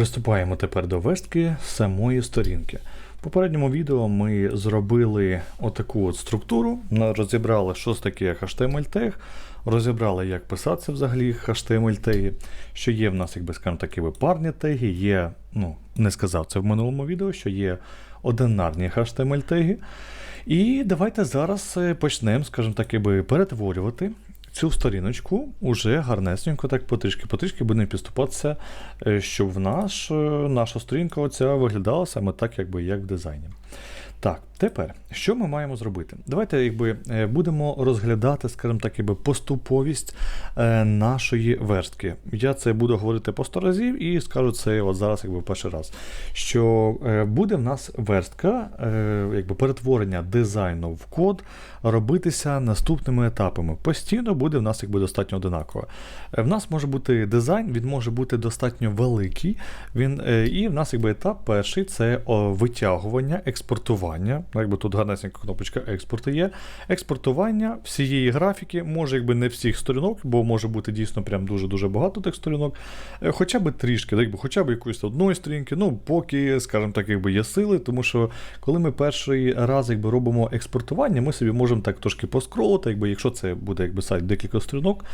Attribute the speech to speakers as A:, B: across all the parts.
A: Приступаємо тепер до верстки самої сторінки. В попередньому відео ми зробили отаку от структуру, розібрали, що ж таке HTML тег, розібрали, як писатися взагалі HTML теги, що є в нас, якби скажімо так, якби парні теги, є, ну, не сказав це в минулому відео, що є одинарні HTML теги. І давайте зараз е, почнемо, скажімо так, якби перетворювати цю сторіночку уже гарнесенько, так потрішки-потрішки будемо підступатися, е, щоб в наш, е, наша сторінка оця виглядала саме так, якби як в дизайні. Так, тепер, що ми маємо зробити? Давайте якби, е, будемо розглядати, скажімо так, якби, поступовість е, нашої верстки. Я це буду говорити по 100 разів і скажу це от зараз якби, перший раз. Що е, буде в нас верстка, якби перетворення дизайну в код робитися наступними етапами. Постійно буде в нас якби, достатньо одинаково. В нас може бути дизайн, він може бути достатньо великий. Він, і в нас якби, етап перший це витягування, експортування. Якби тут гарнесенька кнопочка експорту є. Експортування всієї графіки, може якби не всіх сторінок, бо може бути дійсно прям дуже-дуже багато тих сторінок. Е, Хоча б трішки, якби, хоча б якоїсь одної сторінки, ну поки, скажімо так, якби є сили, тому що коли ми перший раз якби, робимо експортування, ми собі можемо так трошки поскролити, якби, якщо це буде якби, сайт декілька сторінок,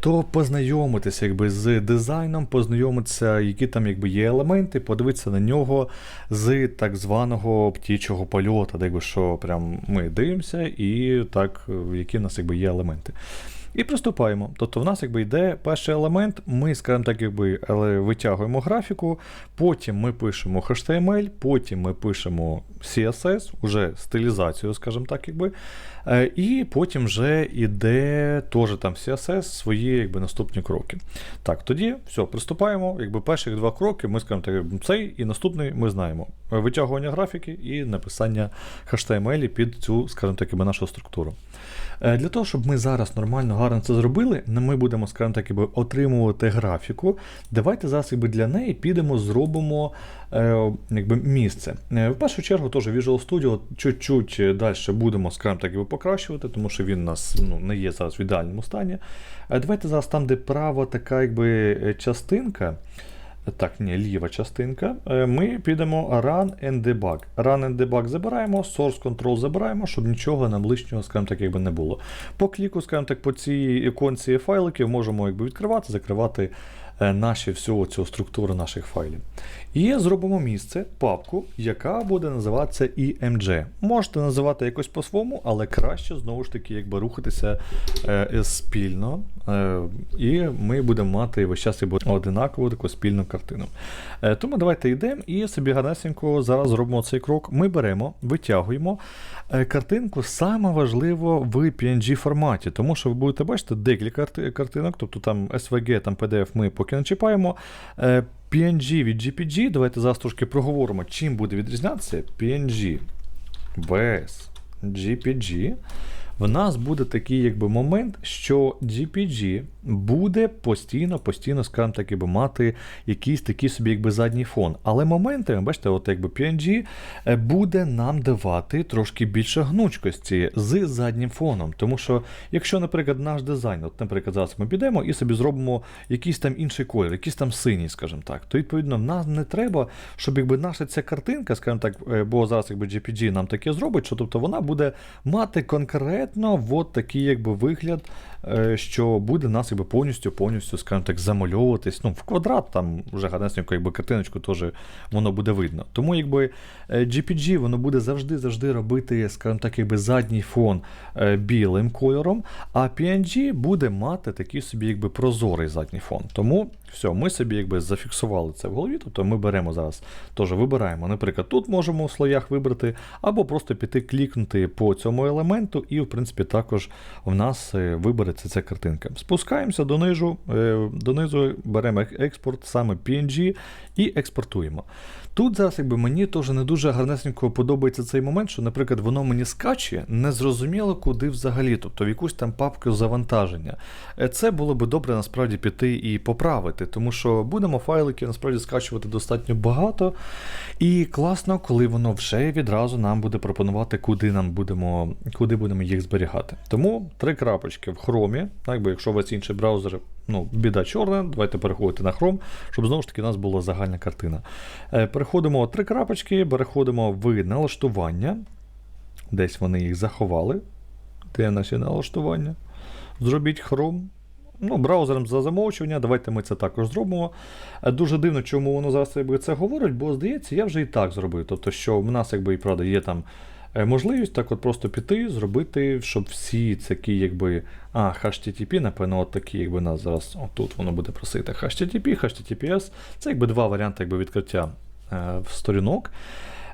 A: то познайомитися якби, з дизайном, познайомитися, які там якби, є елементи, подивитися на нього з так званого птічого польоту, якби, що прям ми дивимося, і так, е, які в нас якби, є елементи. І приступаємо. Тобто в нас якби йде перший елемент, ми, скажімо так, якби але витягуємо графіку, потім ми пишемо HTML, потім ми пишемо CSS, уже стилізацію, скажімо так, якби. Е, І потім вже йде теж там CSS свої якби, наступні кроки. Так, тоді все, приступаємо. Якби перших два кроки, ми скажемо так, цей і наступний ми знаємо. Витягування графіки і написання HTML під цю, скажімо так, якби, нашу структуру. Е, Для того, щоб ми зараз нормально гарно це зробили, ми будемо, скажімо так, отримувати графіку. Давайте зараз якби, для неї підемо, зробимо е, якби, місце. Е, В першу чергу теж Visual Studio чуть-чуть далі будемо, скажімо так, якби, покращувати, тому що він у нас ну, не є зараз в ідеальному стані. Е, Давайте зараз там, де права така якби, е, частинка. Так, ні, ліва частинка. Е, Ми підемо Run and Debug. Run and Debug забираємо, Source Control забираємо, щоб нічого нам лишнього, скажімо так, якби не було. По кліку, скажімо так, по цій іконці файликів можемо якби, відкривати, закривати наші всю цю структуру наших файлів. І зробимо місце, папку, яка буде називатися EMG. Можете називати якось по-своєму, але краще знову ж таки якби рухатися е, спільно. Е, і ми будемо мати весь час одинакову таку спільну картину. Е, тому давайте йдемо і собі гарнесенько зараз зробимо цей крок. Ми беремо, витягуємо е, картинку, саме важливо в PNG форматі, тому що ви будете бачити декілька картинок, тобто там SVG, там PDF ми поки не чіпаємо. Е, PNG від GPG, давайте зараз трошки проговоримо, чим буде відрізнятися PNG BS, GPG. В нас буде такий якби момент, що GPG буде постійно, постійно, скажімо так, якби мати якийсь такий собі якби задній фон. Але моментами, бачите, от якби PNG е, буде нам давати трошки більше гнучкості з заднім фоном. Тому що, якщо, наприклад, наш дизайн, от, наприклад, зараз ми підемо і собі зробимо якийсь там інший колір, якийсь там синій, скажімо так, то відповідно нам не треба, щоб якби наша ця картинка, скажімо так, е, бо зараз якби GPG нам таке зробить, що тобто вона буде мати конкретно от такий якби вигляд, що буде нас якби повністю, повністю, скажімо так, замальовуватись. Ну, в квадрат там вже гарнесенько, якби картиночку теж воно буде видно. Тому якби е, GPG воно буде завжди-завжди робити, скажімо так, якби задній фон е, білим кольором, а PNG буде мати такий собі якби прозорий задній фон. Тому все, ми собі якби зафіксували це в голові. Тобто ми беремо зараз, теж вибираємо, наприклад, тут можемо в слоях вибрати, або просто піти клікнути по цьому елементу, і, в принципі, також в нас е, ця картинка. Спускаємося донизу, е, донизу беремо експорт, саме PNG, і експортуємо. Тут зараз якби мені теж не дуже гарнесенько подобається цей момент, що, наприклад, воно мені скаче, незрозуміло куди взагалі, тобто в якусь там папку завантаження. Е, Це було би добре насправді піти і поправити, тому що будемо файлики насправді скачувати достатньо багато. І класно, коли воно вже відразу нам буде пропонувати, куди нам будемо, куди будемо їх зберігати. Тому три крапочки в хромі, бо якщо у вас інший браузер, ну, біда чорна, давайте переходити на Chrome, щоб знову ж таки у нас була загальна картина. Е, переходимо три крапочки, переходимо в налаштування. Десь вони їх заховали. Де наші налаштування? Зробіть Chrome. Ну, браузером за замовчування, давайте ми це також зробимо. Е, Дуже дивно, чому воно зараз якби, це говорить, бо здається, я вже і так зробив. Тобто, що в нас якби і правда є там можливість так от просто піти, зробити, щоб всі такі, якби. А, HTTP, напевно, от такі, якби нас зараз. Отут воно буде просити HTTP, HTTPS. Це якби два варіанти якби, відкриття е, в сторінок.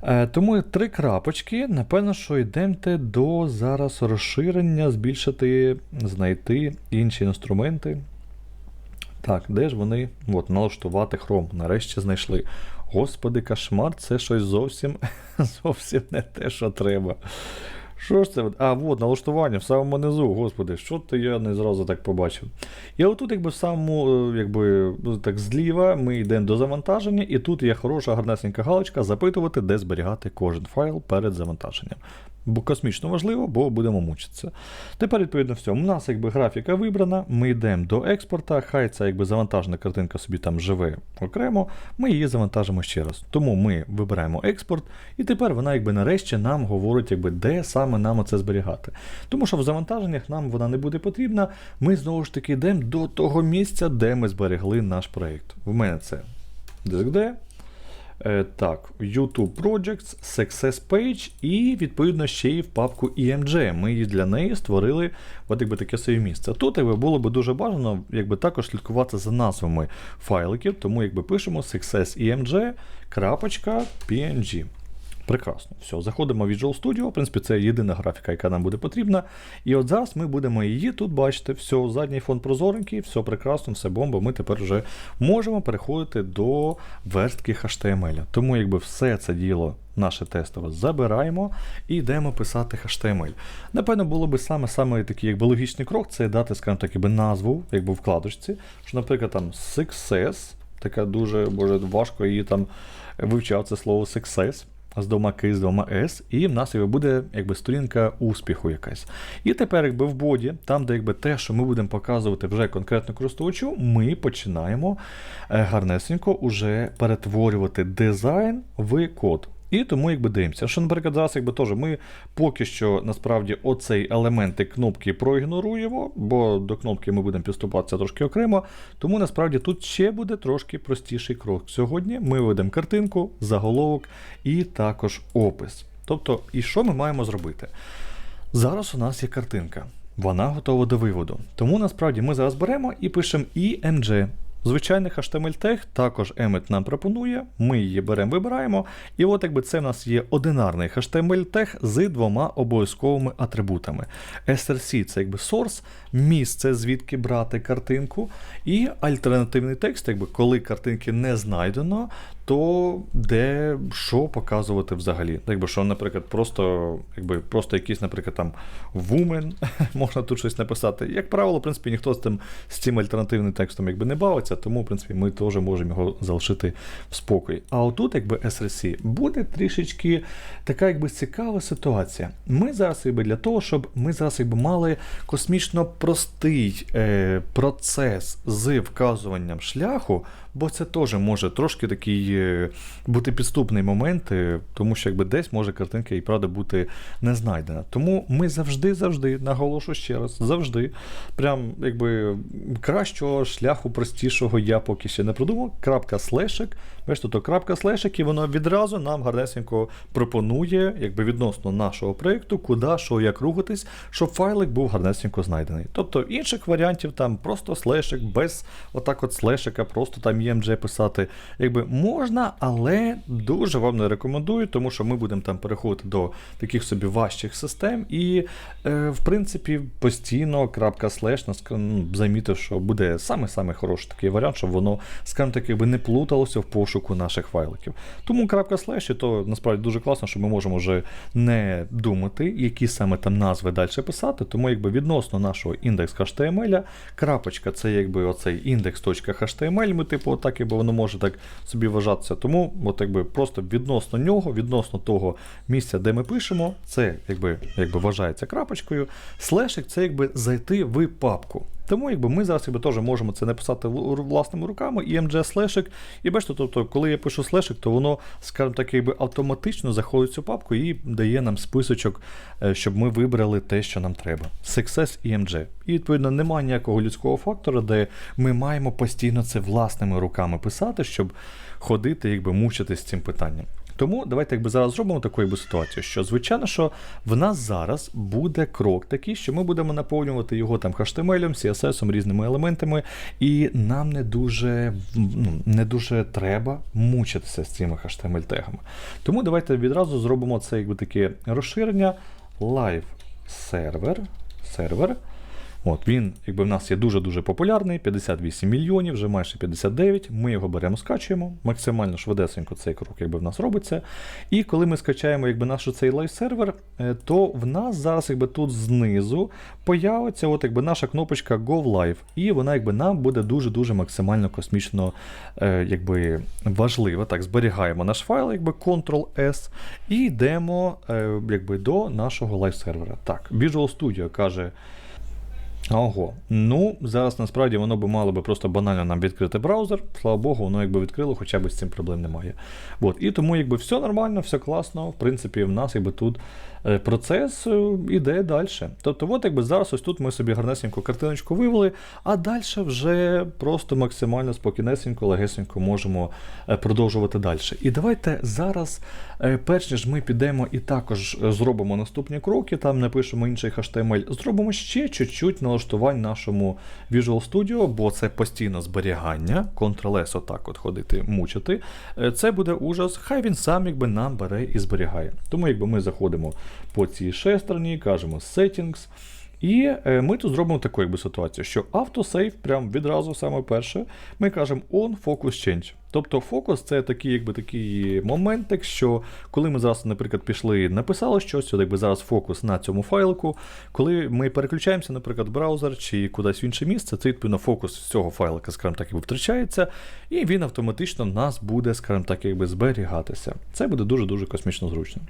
A: Е, Тому три крапочки. Напевно, що йдемте до зараз розширення, збільшити, знайти інші інструменти. Так, де ж вони? От, налаштувати Chrome. Нарешті знайшли. Господи, кошмар, це щось зовсім зовсім не те, що треба. Що ж це? А, от, налаштування в самому низу, господи, що то я не зразу так побачив. І отут, якби в самому, е, якби, ну, так зліва, ми йдемо до завантаження, і тут є хороша гарнесенька галочка запитувати, де зберігати кожен файл перед завантаженням. Бо космічно важливо, бо будемо мучитися. Тепер, відповідно, все. У нас якби графіка вибрана, ми йдемо до експорта, хай ця якби завантажена картинка собі там живе окремо, ми її завантажимо ще раз. Тому ми вибираємо експорт, і тепер вона якби нарешті нам говорить, якби, де саме нам це зберігати. Тому що в завантаженнях нам вона не буде потрібна. Ми знову ж таки йдемо до того місця, де ми зберегли наш проєкт. В мене це диск D, Так, YouTube Projects, Success Page і, відповідно, ще й в папку EMG. Ми її для неї створили от якби таке своє місце. Тут якби, було б дуже бажано якби, також слідкувати за назвами файликів, тому якби пишемо success.emg.png. Прекрасно. Все, заходимо в Visual Studio. В принципі, це єдина графіка, яка нам буде потрібна. І от зараз ми будемо її тут бачити. Все, задній фон прозоренький, все прекрасно, все бомба. Ми тепер вже можемо переходити до верстки HTML. Тому якби все це діло. Наше тестове забираємо і йдемо писати HTML. Напевно, було би саме саме такий якби логічний крок, це дати, скажімо так, якби назву, якби вкладочці, що, наприклад, там success, така дуже боже, важко її там вивчав це слово success з двома К, з двома С, і в нас якби, буде якби, сторінка успіху якась. І тепер, якби в боді, там, де якби, те, що ми будемо показувати вже конкретно користувачу, ми починаємо е, гарнесенько уже перетворювати дизайн в код. І тому якби дивимося. Що, наприклад, зараз якби теж ми поки що насправді оцей елементи кнопки проігноруємо, бо до кнопки ми будемо підступатися трошки окремо. Тому насправді тут ще буде трошки простіший крок. Сьогодні ми ведемо картинку, заголовок і також опис. Тобто, і що ми маємо зробити? Зараз у нас є картинка. Вона готова до виводу. Тому насправді ми зараз беремо і пишемо IMG. Звичайний HTML тег також Emmet нам пропонує, ми її беремо, вибираємо. І от якби це в нас є одинарний HTML тег з двома обов'язковими атрибутами. SRC це якби source, місце, звідки брати картинку, і альтернативний текст, якби коли картинки не знайдено, то де що показувати взагалі. Якби що, наприклад, просто якби просто якийсь, наприклад, там woman, можна тут щось написати. Як правило, в принципі, ніхто з тим з цим альтернативним текстом якби не бавиться, тому в принципі ми теж можемо його залишити в спокій. А отут, якби SRC, буде трішечки така якби цікава ситуація. Ми зараз якби для того, щоб ми зараз якби мали космічно простий е, процес з вказуванням шляху. Бо це теж може трошки такий бути підступний момент, е, тому що якби десь може картинка і правда бути не знайдена. Тому ми завжди, завжди, наголошу ще раз, завжди, прям якби кращого шляху, простішого я поки ще не придумав. Крапка слешик. Бачите, то крапка слешик, і воно відразу нам гарнесенько пропонує, якби відносно нашого проєкту, куди, що, як рухатись, щоб файлик був гарнесенько знайдений. Тобто інших варіантів там просто слешик, без отак от слешика, просто там EMG писати. Якби можна, але дуже вам не рекомендую, тому що ми будемо там переходити до таких собі важчих систем. І, е, в принципі, постійно крапка слеш ну, замітив, що буде саме-саме хороший такий варіант, щоб воно, скажімо так, якби не плуталося в пошуку наших файликів. Тому крапка слеш, і то насправді дуже класно, що ми можемо вже не думати, які саме там назви далі писати. Тому якби відносно нашого індекс HTML, крапочка це якби оцей індекс.html, ми типу отак, якби воно може так собі вважатися. Тому от якби просто відносно нього, відносно того місця, де ми пишемо, це якби, якби вважається крапочкою. Слешик це якби зайти в папку. Тому якби ми зараз якби, теж можемо це написати власними руками, img слешик. І бачите, тобто, коли я пишу слешик, то воно, скажімо так, якби автоматично заходить в цю папку і дає нам списочок, е, щоб ми вибрали те, що нам треба. Success IMG. І відповідно немає ніякого людського фактора, де ми маємо постійно це власними руками писати, щоб ходити, якби мучитись цим питанням. Тому давайте якби зараз зробимо таку якби ситуацію, що звичайно, що в нас зараз буде крок такий, що ми будемо наповнювати його там HTML, CSS, різними елементами, і нам не дуже ну, не дуже треба мучитися з цими HTML-тегами. Тому давайте відразу зробимо це якби таке розширення live сервер. сервер. От він, якби в нас є дуже-дуже популярний, 58 мільйонів, вже майже 59. Ми його беремо, скачуємо. Максимально швидесенько цей крок, якби в нас робиться. І коли ми скачаємо якби наш цей лайв-сервер, е, то в нас зараз якби тут знизу появиться от якби наша кнопочка Go Live. І вона якби нам буде дуже-дуже максимально космічно е, якби, важлива. Так, зберігаємо наш файл, якби Ctrl-S, і йдемо е, якби, до нашого лайв-сервера. Так, Visual Studio каже. Ого, ну зараз насправді воно би мало би просто банально нам відкрити браузер. Слава Богу, воно якби відкрило, хоча б з цим проблем немає. От, і тому якби все нормально, все класно. В принципі, в нас якби тут процес е, іде далі. Тобто, от якби зараз ось тут ми собі гарнесеньку картиночку вивели, а далі вже просто максимально спокійнесенько, легесенько можемо е, продовжувати далі. І давайте зараз, е, перш ніж ми підемо і також е, зробимо наступні кроки, там напишемо інший HTML, зробимо ще чуть-чуть налаштувань нашому Visual Studio, бо це постійно зберігання, Ctrl-S отак от ходити, мучити. Е, Це буде ужас, хай він сам якби нам бере і зберігає. Тому якби ми заходимо по цій шестерні, кажемо Settings. І е, ми тут зробимо таку якби ситуацію, що автосейв, прям відразу саме перше, ми кажемо on focus change. Тобто фокус це такий, якби такий моментик, що коли ми зараз, наприклад, пішли, написали щось, от якби зараз фокус на цьому файлику. Коли ми переключаємося, наприклад, в браузер чи кудись в інше місце, це відповідно фокус з цього файлика, скажімо так, якби втрачається, і він автоматично нас буде, скажімо так, якби зберігатися. Це буде дуже-дуже космічно зручно.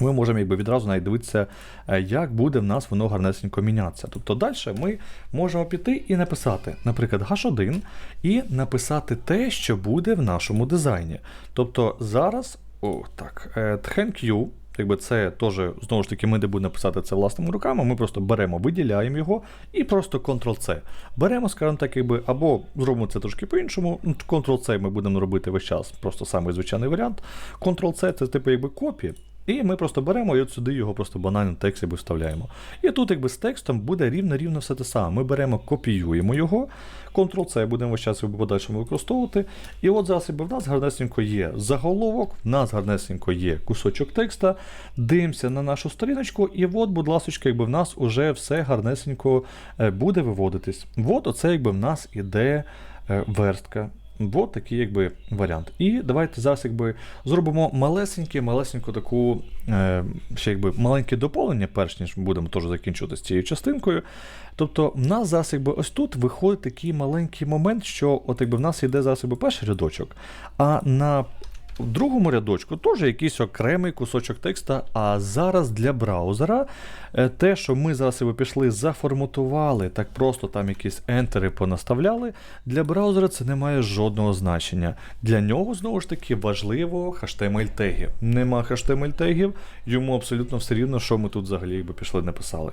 A: Ми можемо якби відразу навіть дивитися, е, як буде в нас воно гарнесенько мінятися. Тобто далі ми можемо піти і написати, наприклад, H1 і написати те, що буде в нашому дизайні. Тобто зараз, о, так, е, you, якби це теж, знову ж таки, ми не будемо писати це власними руками, ми просто беремо, виділяємо його і просто Ctrl-C. Беремо, скажімо так, якби, або зробимо це трошки по-іншому. Ну, Ctrl-C ми будемо робити весь час, просто самий звичайний варіант. Ctrl-C це типу якби копія. І ми просто беремо і от сюди його просто банально текст якби вставляємо. І тут якби з текстом буде рівно-рівно все те саме. Ми беремо, копіюємо його, Ctrl-C будемо весь час подальшому використовувати. І от зараз якби в нас гарнесенько є заголовок, в нас гарнесенько є кусочок текста, дивимося на нашу сторіночку, і от, будь ласка, якби в нас уже все гарнесенько е, буде виводитись. От оце якби в нас іде е, верстка. От такий якби варіант. І давайте зараз якби зробимо малесеньке, малесеньку таку е, ще якби маленьке доповнення, перш ніж будемо теж закінчувати з цією частинкою. Тобто, в нас зараз якби ось тут виходить такий маленький момент, що от якби в нас йде зараз якби перший рядочок, а на в другому рядочку теж якийсь окремий кусочок текста. А зараз для браузера е, те, що ми зараз якби пішли, заформатували, так просто там якісь ентери понаставляли. Для браузера це не має жодного значення. Для нього знову ж таки важливо HTML-теги. Нема HTML-тегів, йому абсолютно все рівно, що ми тут взагалі якби пішли написали.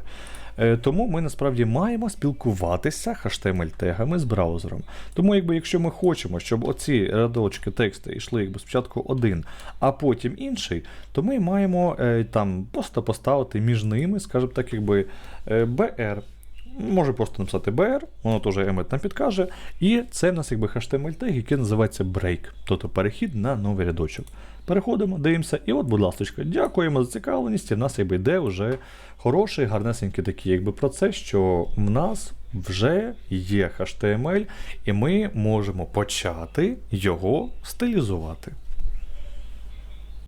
A: Е, Тому ми насправді маємо спілкуватися HTML-тегами з браузером. Тому, якби, якщо ми хочемо, щоб оці рядочки тексту йшли якби спочатку один, а потім інший, то ми маємо е, там просто поставити між ними, скажімо так, якби е, BR. Може просто написати BR, воно теж Emmet нам підкаже. І це в нас якби HTML-тег, який називається break, тобто перехід на новий рядочок. Переходимо, дивимося, і от, будь ласка, дякуємо за цікавленість. І в нас якби йде вже хороший, гарнесенький такий якби процес, що в нас вже є HTML, і ми можемо почати його стилізувати.